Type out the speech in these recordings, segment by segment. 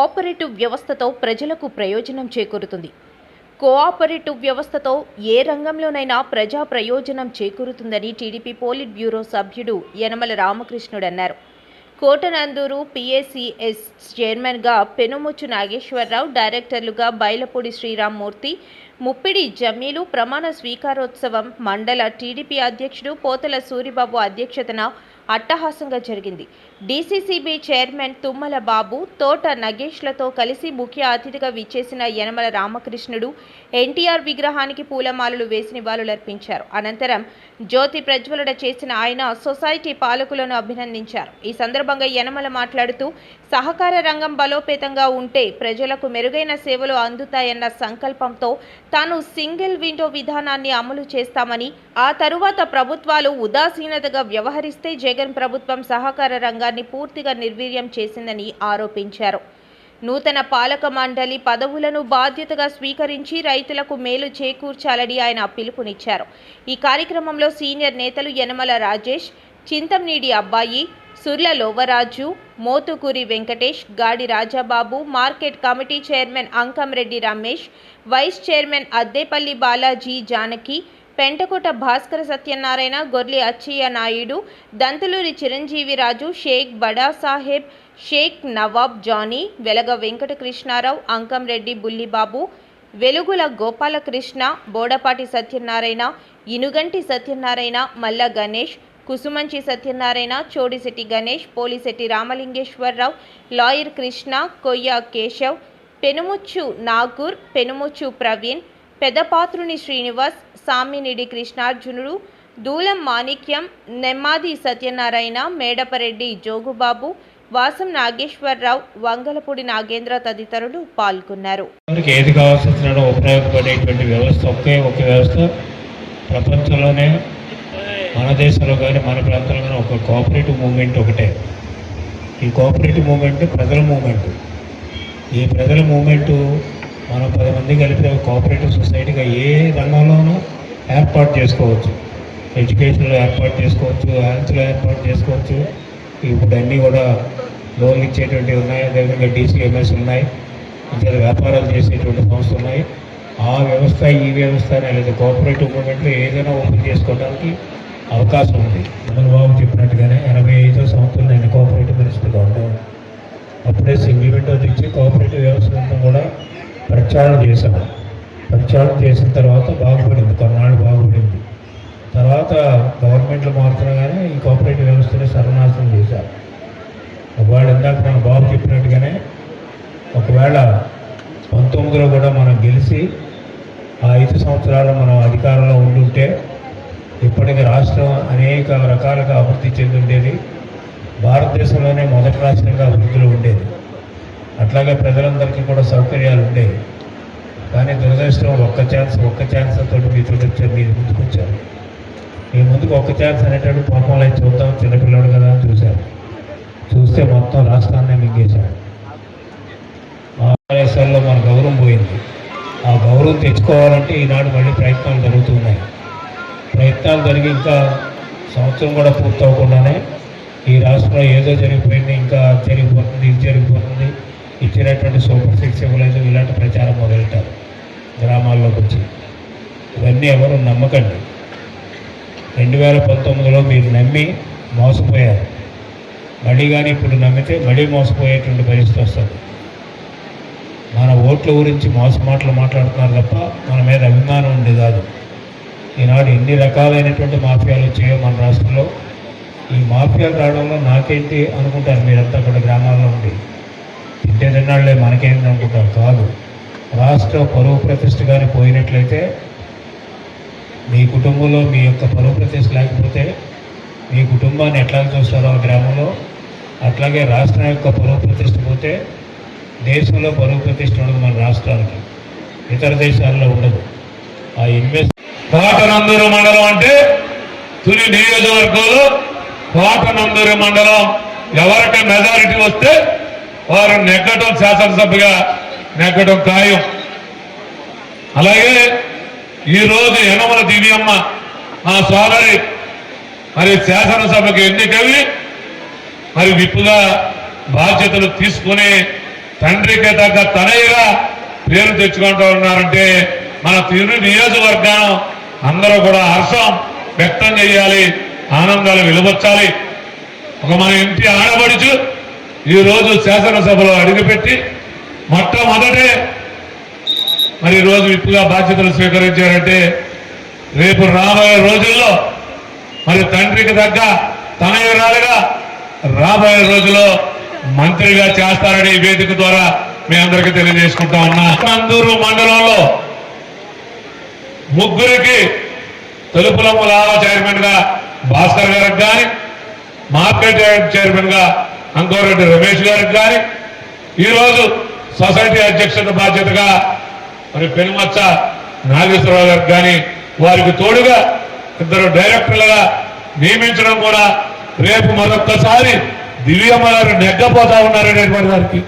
Cooperative వ్యవస్థతో ప్రజలకు ప్రయోజనం చేకూరుతుంది. కోఆపరేటివ్ వ్యవస్థతో ఏ రంగంలోనైనా ప్రజా ప్రయోజనం చేకూరుతుందని టీడీపీ పోలిట్ బ్యూరో సభ్యుడు యనమల రామకృష్ణుడు అన్నారు. కోటనందూరు పిఏసిఎస్ చైర్మన్గా పెనుముచ్చు నాగేశ్వరరావు డైరెక్టర్లుగా బైలపూడి శ్రీరామ్మూర్తి ముప్పిడి జమీలు ప్రమాణ స్వీకారోత్సవం మండల టీడీపీ అధ్యక్షుడు పోతల సూరిబాబు అధ్యక్షతన అట్టహాసంగా జరిగింది. డీసీసీబీ చైర్మన్ తుమ్మల బాబు తోట నగేష్లతో కలిసి ముఖ్య అతిథిగా విచ్చేసిన యనమల రామకృష్ణుడు ఎన్టీఆర్ విగ్రహానికి పూలమాలలు వేసి నివాళులర్పించారు. అనంతరం జ్యోతి ప్రజ్వలన చేసిన ఆయన సొసైటీ పాలకులను అభినందించారు. ఈ సందర్భంగా యనమల మాట్లాడుతూ సహకార రంగం బలోపేతంగా ఉంటే ప్రజలకు మెరుగైన సేవలు అందుతాయన్న సంకల్పంతో తాను సింగిల్ విండో విధానాన్ని అమలు చేస్తామని ఆ తరువాత ప్రభుత్వాలు ఉదాసీనతగా వ్యవహరిస్తే జగన్ ప్రభుత్వం సహకార రంగాన్ని పూర్తిగా నిర్వీర్యం చేసిందని ఆరోపించారు. నూతన పాలక మండలి పదవులను బాధ్యతగా స్వీకరించి రైతులకు మేలు చేకూర్చాలని ఆయన పిలుపునిచ్చారు. ఈ కార్యక్రమంలో సీనియర్ నేతలు యనమల రాజేష్ చింతంనీడి అబ్బాయి Surla Lovaraju Mothukuri Venkatesh Gadi Rajababu market committee chairman Ankamreddy Ramesh vice chairman Addepalli Balaji Janaki Pentakota Bhaskara Satyanarayana Gorli Atchayya Naidu Dantaluri Chiranjeeviraju Sheikh Bada Saheb Sheikh Nawab Johnny వెలగ వెంకటకృష్ణారావు అంకంరెడ్డి బుల్లిబాబు వెలుగుల గోపాలకృష్ణ బోడపాటి సత్యనారాయణ ఇనుగంటి సత్యనారాయణ మల్ల గణేష్ కుసుమంచి సత్యనారాయణ చోడిశెట్టి గణేష్ పోలిశెట్టి రామలింగేశ్వరరావు లాయర్ కృష్ణ కొయ్య కేశవ్ పెనుముచ్చు నాగూర్ పెనుముచ్చు ప్రవీణ్ పెదపాత్రుని శ్రీనివాస్ సామినిడి కృష్ణార్జునుడు దూలం మాణిక్యం నెమ్మాది సత్యనారాయణ మేడపరెడ్డి జోగుబాబు వాసం నాగేశ్వరరావు వంగలపూడి నాగేంద్ర తదితరులు పాల్గొన్నారు. ఏది కావాల్సిన ఉపయోగపడేటువంటి వ్యవస్థ ఒకే ఒక వ్యవస్థ. ప్రపంచంలోనే మన దేశంలో కానీ మన ప్రాంతంలో కానీ ఒక కోఆపరేటివ్ మూమెంట్ ఒకటే. ఈ కోఆపరేటివ్ మూమెంట్ ప్రజల మూమెంట్. ఈ ప్రజల మూమెంట్ మనం పది మంది కలిపి ఒక కోఆపరేటివ్ సొసైటీగా ఏ రంగంలోనూ ఏర్పాటు చేసుకోవచ్చు. ఎడ్యుకేషన్లో ఏర్పాటు చేసుకోవచ్చు హెల్త్లో ఏర్పాటు చేసుకోవచ్చు. ఇప్పుడు అన్నీ కూడా లోన్లు ఇచ్చేటువంటి ఉన్నాయి. అదేవిధంగా డీసీఎంఎస్ ఉన్నాయి. ఇతర వ్యాపారాలు చేసేటువంటి సంస్థలు ఉన్నాయి. ఆ వ్యవస్థ ఈ వ్యవస్థ లేదా కోఆపరేటివ్ మూమెంట్లో ఏదైనా ఓపెన్ చేసుకోవడానికి అవకాశం ఉంది. బాబు చెప్పినట్టుగానే ఎనభై ఐదో సంవత్సరం నేను కోఆపరేటివ్ మినిస్టర్గా ఉన్నాను అప్పుడే సింగిల్ విండో తెచ్చి కోఆపరేటివ్ వ్యవస్థ కూడా ప్రచారం చేశాము ప్రచారం చేసిన తర్వాత బాగుపడింది. కొన్నాళ్ళు బాగుపడింది. తర్వాత గవర్నమెంట్లు మారుతున్నాగానే ఈ కోఆపరేటివ్ వ్యవస్థని సర్వనాశనం చేశారు. ఒకవేళ ఇందాక మన బాబు చెప్పినట్టుగానే ఒకవేళ పంతొమ్మిదిలో కూడా మనం గెలిచి ఆ ఐదు సంవత్సరాలు మనం అధికారంలో ఉండుంటే ఇప్పటికి రాష్ట్రం అనేక రకాలుగా అభివృద్ధి చెంది ఉండేది భారతదేశంలోనే మొదటి రాష్ట్రంగా అభివృద్ధిలో ఉండేది. అట్లాగే ప్రజలందరికీ కూడా సౌకర్యాలు ఉండేవి కానీ దురదృష్టం ఒక్క ఛాన్స్ ఒక్క ఛాన్స్ తోటి మీతో వచ్చారు మీరు ముందుకు వచ్చారు. మీ ముందుకు ఒక్క ఛాన్స్ అనేటప్పుడు పాపం అలా చూద్దాం. చిన్నపిల్లడు కదా అని చూశారు. చూస్తే మొత్తం రాష్ట్రాన్ని మింగేశారు. ఆర్ఎస్ఎల్లో మన గౌరవం పోయింది. ఆ గౌరవం తెచ్చుకోవాలంటే ఈనాడు మళ్ళీ ప్రయత్నాలు జరుగుతున్నాయి. ప్రయత్నాలు జరిగి ఇంకా సంవత్సరం కూడా పూర్తవకుండానే ఈ రాష్ట్రంలో ఏదో జరిగిపోయింది. ఇచ్చినటువంటి సూపర్ సిక్స్ ఇవ్వలేదు ఇలాంటి ప్రచారం మొదలెట్టారు. గ్రామాల్లోకి వచ్చి ఇవన్నీ ఎవరు నమ్మకండి. రెండు వేల పంతొమ్మిదిలో మీరు నమ్మి మోసపోయారు. మళ్ళీ కానీ ఇప్పుడు నమ్మితే మళ్ళీ మోసపోయేటువంటి పరిస్థితి వస్తుంది. మన ఓట్ల గురించి మోస మాటలు మాట్లాడుతున్నారు తప్ప మన మీద అభిమానం ఉంది కాదు. ఈనాడు ఎన్ని రకాలైనటువంటి మాఫియాలు వచ్చాయో మన రాష్ట్రంలో. ఈ మాఫియాలు రావడంలో నాకేంటి అనుకుంటారు? మీరంతా కూడా గ్రామాల్లో ఉండి. తింటే తిన్నాళ్ళే మనకేంటి అనుకుంటారు? కాదు రాష్ట్ర పరువు ప్రతిష్ట కానీ పోయినట్లయితే మీ కుటుంబంలో మీ యొక్క పరువు ప్రతిష్ట లేకపోతే మీ కుటుంబాన్ని ఎట్లా చూస్తారో ఆ గ్రామంలో అట్లాగే రాష్ట్రం యొక్క పరువు ప్రతిష్ట పోతే దేశంలో పరువు ప్రతిష్ట ఉండదు మన రాష్ట్రానికి. ఇతర దేశాల్లో ఉండదు. ఆ ఇన్వెస్ట్ కోటనందూరు మండలం అంటే తుని నియోజకవర్గంలో కోటనందూరు మండలం ఎవరికి మెజారిటీ వస్తే వారు నెగ్గడం శాసనసభ్యుగా నెగ్గడం ఖాయం. అలాగే ఈరోజు యనమల దివ్యమ్మ మా సోదరి మరి శాసనసభకు ఎన్నికవి మరి విప్పుగా బాధ్యతలు తీసుకుని తండ్రికి తగ్గ తనయ్యగా పేరు తెచ్చుకుంటూ ఉన్నారంటే మన తిరు నియోజకవర్గం అందరూ కూడా హర్షం వ్యక్తం చేయాలి ఆనందాలు వెలువచ్చాలి. ఒక మన ఇంటి ఆడబడుచు ఈ రోజు శాసనసభలో అడుగుపెట్టి మొట్టమొదటే మరి ఈరోజు రోజు విప్పుగా బాధ్యతలు స్వీకరించారంటే రేపు రాబోయే రోజుల్లో మరి తండ్రికి తగ్గ తనయురాలుగా రాబోయే రోజుల్లో మంత్రిగా చేస్తారని వేదిక ద్వారా మీ అందరికీ తెలియజేసుకుంటా ఉన్నా నందూరు మండలంలో ముగ్గురికి తెలుపులమ్మ లావా చైర్మన్గా భాస్కర్ గారికి కానీ మార్కెట్ చైర్మన్గా అంకోరెడ్డి రమేష్ గారికి కానీ ఈరోజు సొసైటీ అధ్యక్షుడి బాధ్యతగా మరి పెనుమచ్చ నాగేశ్వరరావు గారికి కానీ వారికి తోడుగా ఇద్దరు డైరెక్టర్లుగా నియమించడం కూడా రేపు మరొక్కసారి దివ్యమ్మ నెగ్గపోతా ఉన్నారనేటువంటి వారికి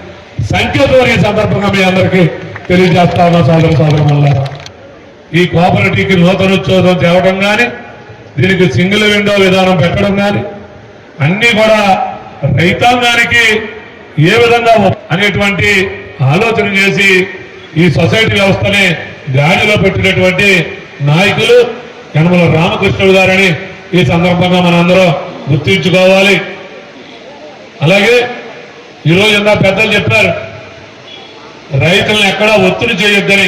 సంకేతం ఈ సందర్భంగా మీ అందరికీ తెలియజేస్తా ఉన్నా చదవడం వల్ల ఈ కోఆపరేటివ్కి నూతనోత్సవం తేవడం కానీ దీనికి సింగిల్ విండో విధానం పెట్టడం కానీ అన్నీ కూడా రైతాంగానికి ఏ విధంగా అనేటువంటి ఆలోచన చేసి ఈ సొసైటీ వ్యవస్థని గాడిలో పెట్టినటువంటి నాయకులు యనమల రామకృష్ణుడు గారని ఈ సందర్భంగా మనందరం గుర్తించుకోవాలి. అలాగే ఈరోజు ఎంత పెద్దలు చెప్పారు రైతులను ఎక్కడా ఒత్తిడి చేయొద్దని.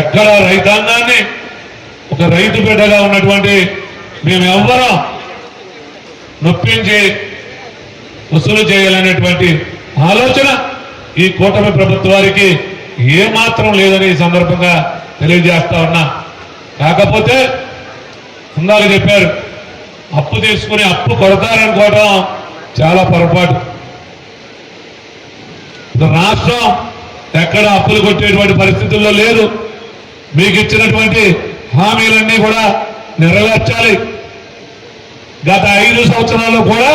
ఎక్కడ రైతాంగాన్ని ఒక రైతు బిడ్డగా ఉన్నటువంటి మేమెవ్వరం నొప్పించి వసూలు చేయాలనేటువంటి ఆలోచన ఈ కూటమి ప్రభుత్వానికి ఏమాత్రం లేదని ఈ సందర్భంగా తెలియజేస్తా ఉన్నా. కాకపోతే ఇందాక చెప్పారు అప్పు తీసుకుని అప్పు కొడతారనుకోవడం చాలా పొరపాటు. రాష్ట్రం ఎక్కడ అప్పులు కొట్టేటువంటి పరిస్థితుల్లో లేదు. మీకు ఇచ్చినటువంటి హామీలన్నీ కూడా నెరవేర్చాలి. గత ఐదు సంవత్సరాల్లో కూడా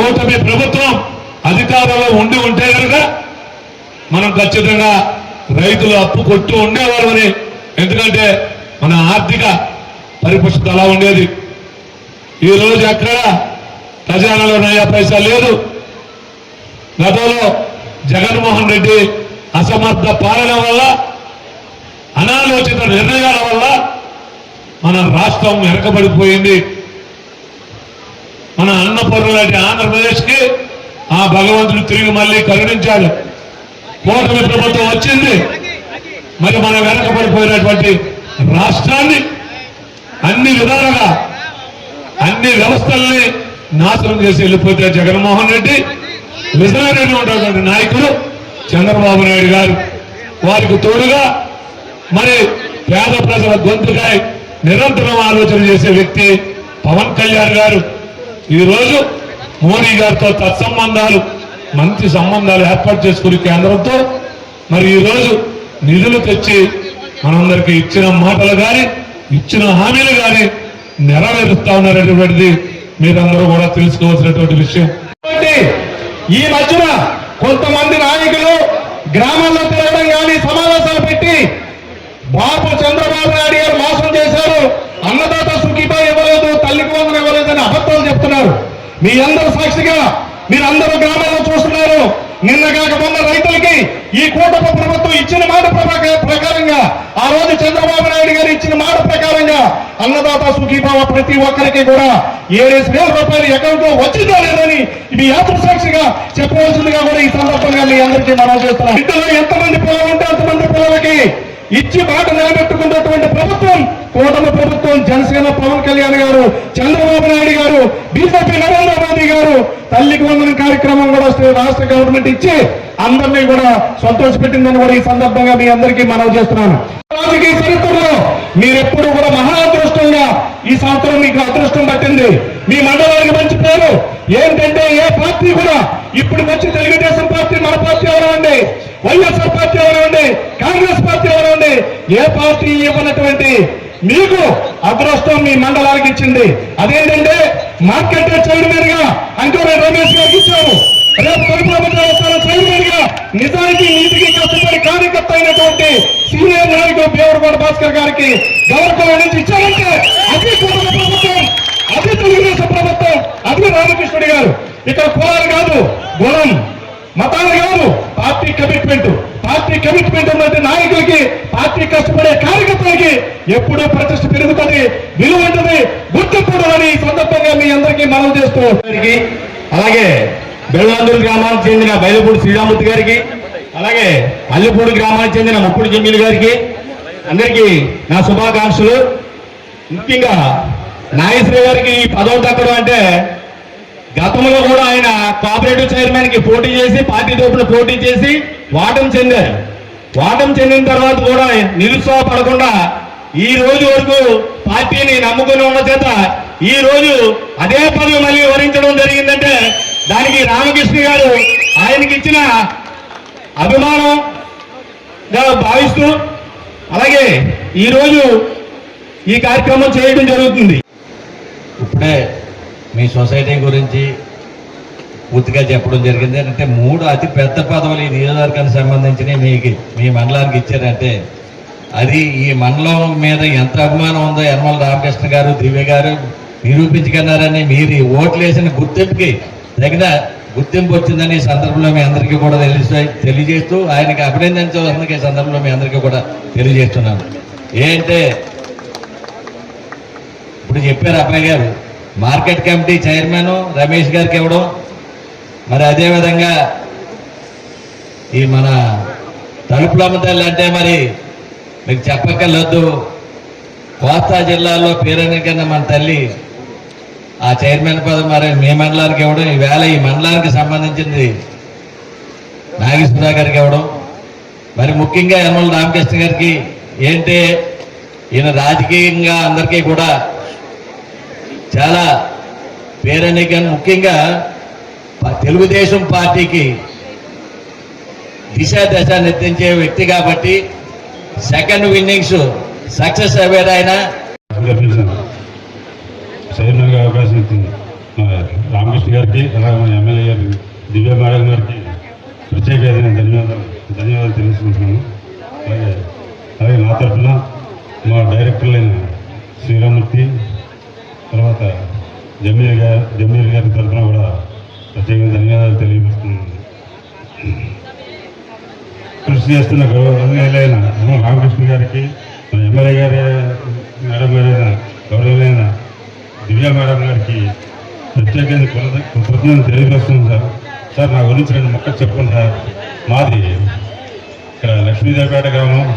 ఓటమి ప్రభుత్వం అధికారంలో ఉండి ఉంటే కనుక మనం ఖచ్చితంగా రైతులు అప్పు కొట్టు ఉండేవారు అని ఎందుకంటే మన ఆర్థిక పరిపుష్టి అలా ఉండేది. ఈ రోజు ఎక్కడ ఖజానాలో నయా పైసా లేదు. గతంలో జగన్మోహన్ రెడ్డి అసమర్థ పాలన వల్ల అనాలోచిత నిర్ణయాల వల్ల మన రాష్ట్రం వెనకబడిపోయింది. మన అన్నపూర్ణ లాంటి ఆంధ్రప్రదేశ్కి ఆ భగవంతుడు తిరిగి మళ్ళీ కరుణించాడు. కూటమి ప్రభుత్వం వచ్చింది. మరి మన వెనకబడిపోయినటువంటి రాష్ట్రాన్ని అన్ని విధాలుగా అన్ని వ్యవస్థల్ని నాశనం చేసి వెళ్ళిపోతే జగన్మోహన్ రెడ్డి విజయరెడ్డి ఉన్నటువంటి నాయకుడు చంద్రబాబు నాయుడు గారు. వారికి తోడుగా మరి పేద ప్రజల గొంతుకాయ నిరంతరం ఆలోచన చేసే వ్యక్తి పవన్ కళ్యాణ్ గారు. ఈ రోజు మోడీ గారితో తత్సంబంధాలు మంచి సంబంధాలు ఏర్పాటు చేసుకుని కేంద్రంతో మరి ఈ రోజు నిధులు తెచ్చి మనందరికి ఇచ్చిన మాటలు కానీ ఇచ్చిన హామీలు కానీ నెరవేరుస్తా ఉన్నారనేటువంటిది మీరందరూ కూడా తెలుసుకోవాల్సినటువంటి విషయం. ఈ మధ్యన కొంతమంది నాయకులు గ్రామాల్లో తిరగడం కానీ సమావేశాలు పెట్టి బాబు చంద్రబాబు నాయుడు గారు మోసం చేశారు అన్నదాత సుఖీతో ఇవ్వలేదు తల్లికి వందన ఇవ్వలేదు అని అబద్ధాలు చెప్తున్నారు మీ అందరు సాక్షిగా మీరందరూ గ్రామాల్లో చూస్తున్నారు. నిన్న కాక మొన్న రైతులకి ఈ కూటమి ప్రభుత్వం ఇచ్చిన మాట ప్రకారంగా ఆ రోజు చంద్రబాబు నాయుడు గారు ఇచ్చిన మాట ప్రకారంగా అన్నదాత సుఖీభావ ప్రతి ఒక్కరికి కూడా ఏడేసి వేల రూపాయలు అకౌంట్లో వచ్చిందో లేదని మీ యాత్ర సాక్షిగా చెప్పవలసిందిగా కూడా ఈ సందర్భంగా మీ అందరికీ మనం చేస్తున్నాం ఇంట్లో ఎంతమంది పిల్లలు ఉంటే అంతమంది పిల్లలకి ఇచ్చి మాట నిలబెట్టుకున్నటువంటి ప్రభుత్వం కూటమి ప్రభుత్వం జనసేన పవన్ కళ్యాణ్ గారు చంద్రబాబు నాయుడు గారు బీజేపీ నరేంద్ర మోదీ గారు తల్లికి వందనం కార్యక్రమం కూడా రాష్ట్ర గవర్నమెంట్ ఇచ్చి అందరినీ కూడా సంతోషపెట్టిందని కూడా ఈ సందర్భంగా మీ అందరికీ మనవి చేస్తున్నాను. రాజకీయ చరిత్రలో మీరెప్పుడు కూడా మహా అదృష్టంగా ఈ సంవత్సరం మీకు అదృష్టం పట్టింది. మీ మండలానికి మంచి పేరు. ఏంటంటే ఏ పార్టీ కూడా ఇప్పుడు వచ్చి తెలుగుదేశం పార్టీ మన పార్టీ ఎవరండి వైఎస్ఆర్ పార్టీ ఎవరండి కాంగ్రెస్ పార్టీ ఎవరండి ఏ పార్టీ ఇవ్వనటువంటి మీకు అదృష్టం మీ మండలానికి ఇచ్చింది. అదేంటంటే మార్కెట్ చైర్మన్గా అంకూరే రమేష్ గారికి ఇచ్చారు. రేపు తొలి ప్రభుత్వం చైర్మన్గా నిజానికి నీతికి కష్టపడి కార్యకర్త అయినటువంటి సీనియర్ నాయకుడు దేవరగౌడ భాస్కర్ గారికి గౌరవం నుంచి ఇచ్చారంటే అది కుటుంబ ప్రభుత్వం అది తెలుగుదేశం ప్రభుత్వం అది రామకృష్ణుడి గారు. ఇక్కడ కులాలు కాదు గుణం మతాలు కాదు పార్టీ కమిట్మెంట్. పార్టీ కమిట్మెంట్ ఉన్నటువంటి నాయకులకి పార్టీ కష్టపడే కార్యకర్తలకి ఎప్పుడూ ప్రతిష్ట పెరుగుతుంది విలువ ఉంటుంది గుర్తింపుడని ఈ సందర్భంగా మీ అందరికీ మనం చేస్తూ అలాగే బెల్లాందూరు గ్రామానికి చెందిన బయలుపూడి శ్రీరామూర్తి గారికి అలాగే అల్లిపూడి గ్రామానికి చెందిన ముప్పుడు జమీల్ గారికి అందరికీ నా శుభాకాంక్షలు. ముఖ్యంగా నాగేశ్వరి గారికి ఈ పదవి తగ్గడం అంటే గతంలో కూడా ఆయన కోఆపరేటివ్ చైర్మన్కి పోటీ చేసి పార్టీ తరఫున పోటీ చేసి వాటం చెందారు. వాటం చెందిన తర్వాత కూడా నిరుత్సాహపడకుండా ఈ రోజు వరకు పార్టీని నమ్ముకుని ఉన్న చేత ఈ రోజు అదే పదవి మళ్ళీ వివరించడం జరిగిందంటే దానికి రామకృష్ణ గారు ఆయనకి ఇచ్చిన అభిమానం భావిస్తూ అలాగే ఈ రోజు ఈ కార్యక్రమం చేయడం జరుగుతుంది. ఇప్పుడే మీ సొసైటీ గురించి పూర్తిగా చెప్పడం జరిగింది. అంటే మూడు అతి పెద్ద పదవులు ఈ నియోజకవర్గానికి సంబంధించినవి మీకు మీ మండలానికి ఇచ్చారంటే అది ఈ మండలం మీద ఎంత అభిమానం ఉందో యనమల రామకృష్ణ గారు దివ్య గారు నిరూపించుకున్నారని మీరు ఈ ఓట్లు వేసిన గుర్తింపుకి తగిన గుర్తింపు వచ్చిందని ఈ సందర్భంలో మీ అందరికీ కూడా తెలిసి తెలియజేస్తూ ఆయనకి అభినందించవలసిన ఈ సందర్భంలో మీ అందరికీ కూడా తెలియజేస్తున్నాను. ఏంటంటే ఇప్పుడు చెప్పారు అబ్బాయి గారు మార్కెట్ కమిటీ చైర్మన్ రమేష్ గారికి ఇవ్వడం. మరి అదేవిధంగా ఈ మన తలుపులమ్మ తల్లి అంటే మరి మీకు చెప్పక్కర్లేదు. కోస్తా జిల్లాలో పేరెనికన్న మన తల్లి ఆ చైర్మన్ పదం మరి మీ మండలానికి ఇవ్వడం. ఈవేళ ఈ మండలానికి సంబంధించింది నాగేశ్వర గారికి ఇవ్వడం. మరి ముఖ్యంగా యనమల రామకృష్ణ గారికి ఏంటి? ఈయన రాజకీయంగా అందరికీ కూడా చాలా పేరని కానీ ముఖ్యంగా తెలుగుదేశం పార్టీకి దిశ దశ నిర్ణయించే వ్యక్తి కాబట్టి సెకండ్ ఇన్నింగ్స్ సక్సెస్ అయ్యారు ఆయన. చైర్మన్గా అవకాశం ఇచ్చింది. రామకృష్ణ గారికి అలాగే మన ఎమ్మెల్యే గారికి దివ్య మేడం గారికి ప్రత్యేక ధన్యవాదాలు ధన్యవాదాలు తెలుసుకుంటున్నాను. అలాగే అలాగే నా తరఫున మా డైరెక్టర్లైన శ్రీరామూర్తి తర్వాత జమీర్ గారు జమీర్ గారి తరఫున కూడా ప్రత్యేకంగా ధన్యవాదాలు తెలియపరుస్తున్నాను కృషి చేస్తున్న గౌరవనీయులైన రామకృష్ణ గారికి మన ఎమ్మెల్యే గారి మేడం గారైన గౌరవమైన దివ్య మేడం గారికి ప్రత్యేకంగా కృతజ్ఞత కృతజ్ఞతలు సార్. సార్ నా గురించి రెండు మొక్కలు చెప్పండి సార్. మాది ఇక్కడ లక్ష్మీదేవిపేట గ్రామం.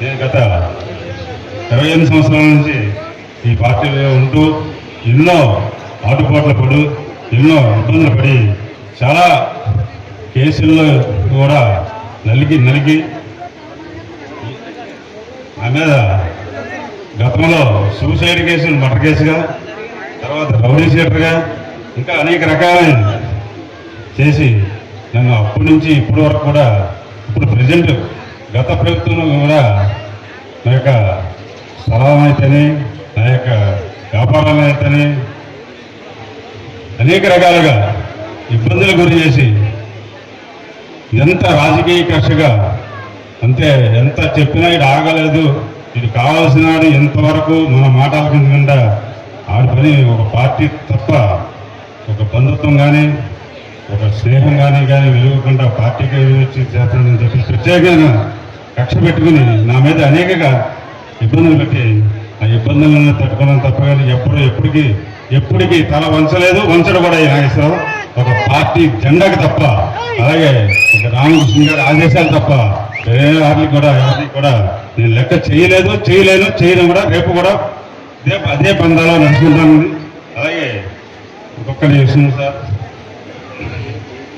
నేను గత ఇరవై ఎనిమిది సంవత్సరాల నుంచి ఈ పార్టీలో ఉంటూ ఎన్నో ఆటుపాట్లు పడు ఎన్నో ఇబ్బందులు పడి చాలా కేసుల్లో కూడా నలిగి నలిగి ఆ మీద గతంలో సూసైడ్ కేసులు మర్డర్ కేసుగా తర్వాత రౌడీ షీటర్గా ఇంకా అనేక రకాలైన చేసి నన్ను అప్పటి నుంచి ఇప్పటి వరకు కూడా ఇప్పుడు ప్రజెంట్ గత ప్రభుత్వంలో కూడా నా యొక్క స్థలం అయితేనే నా యొక్క వ్యాపారాలు అయితేనే అనేక రకాలుగా ఇబ్బందులు గురి చేసి ఎంత రాజకీయ కక్షగా అంతే ఎంత చెప్పినా ఇది ఆగలేదు ఇది కావాల్సిన వాడు ఎంతవరకు మన మాటల ఆలకించకుండా ఆడి పని ఒక పార్టీ తప్ప ఒక బంధుత్వం కానీ ఒక స్నేహం కానీ కానీ వెలుగకుండా పార్టీకి వచ్చి చేస్తానని చెప్పి ప్రత్యేకంగా కక్ష పెట్టుకుని నా మీద అనేకగా ఇబ్బందులు పెట్టి ఆ ఇబ్బందులను తట్టుకున్నాను తప్ప కానీ ఎప్పుడు ఎప్పటికీ ఎప్పటికీ తల వంచలేదు వంచడం కూడా ఈ నాగేశ్వరరావు ఒక పార్టీ జెండాకి తప్ప అలాగే ఇక రామకృష్ణ గారి ఆదేశాలు తప్ప వేరే వారిని కూడా ఎవరిని కూడా నేను లెక్క చేయలేదు చేయలేను చేయడం కూడా రేపు కూడా రేపు అదే పందాలో నడుచుకుంటాను అలాగే ఇంకొక విషయం సార్.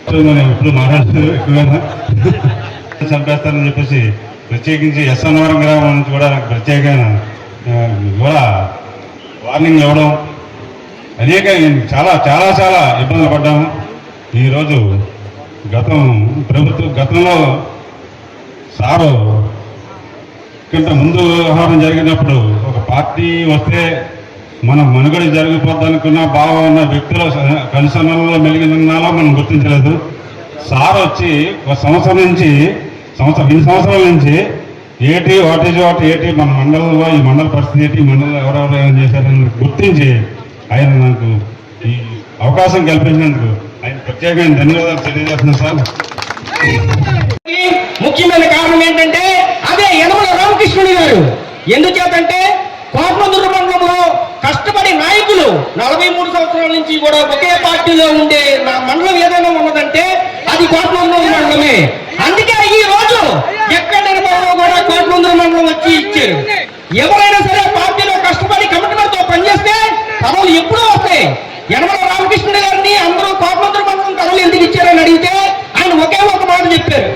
సో మనం ఎప్పుడు మాట్లాడుతున్నారు ఎక్కువగా చంపేస్తారని చెప్పేసి ప్రత్యేకించి ఎస్ఎన్వరం గ్రామం నుంచి కూడా నాకు ప్రత్యేకమైన కూడా వార్నింగ్ ఇవ్వడం. అనేక చాలా చాలా చాలా ఇబ్బందులు పడ్డాము ఈరోజు గతం ప్రభుత్వం గతంలో సారు కంటే ముందు వ్యవహారం జరిగినప్పుడు ఒక పార్టీ వస్తే మన మనుగడ జరిగిపోద్దనుకున్న భావం ఉన్న వ్యక్తుల కనుసరణలో మెలిగినాలో మనం గుర్తించలేదు. సార్ వచ్చి ఒక సంవత్సరం నుంచి సంవత్సరం ఈ సంవత్సరాల నుంచి ఏటి వాట్ ఈజ్ వాట్ ఏటి మన మండలంలో ఈ మండల పరిస్థితి ఏంటి మండలంలో ఎవరెవరు ఏం చేశారని గుర్తించి ఆయన నాకు ఈ అవకాశం కల్పించినందుకు ఆయన ప్రత్యేకమైన ధన్యవాదాలు తెలియజేస్తున్నాను సార్. ముఖ్యమైన కారణం ఏంటంటే అదే యనమల రామకృష్ణుడు గారు. ఎందుచేతంటే కోట్మందూరు మండలంలో కష్టపడి నాయకులు నలభై మూడు సంవత్సరాల నుంచి కూడా ఒకే పార్టీలో ఉండే నా మండలం ఏదైనా ఉన్నదంటే అది కోట్మందూరు మండలమే. ఎవరైనా సరే పార్టీలో కష్టపడి కమిట్మెంట్తో పనిచేస్తే పదవులు ఎప్పుడూ వస్తాయి. యనమల రామకృష్ణుడు గారిని అందరూ కోపమంత్రి మంత్రం పదవులు ఎందుకు ఇచ్చారని అడిగితే ఆయన ఒకే ఒక మాట చెప్పారు.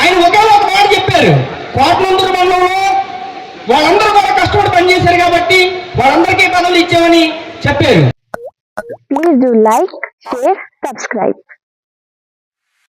ఆయన ఒకే ఒక మాట చెప్పారు. కోటమంత్రి మండలంలో వాళ్ళందరూ కూడా కష్టపడి పనిచేశారు కాబట్టి వాళ్ళందరికీ పదవులు ఇచ్చామని చెప్పారు. Please do like, share, subscribe.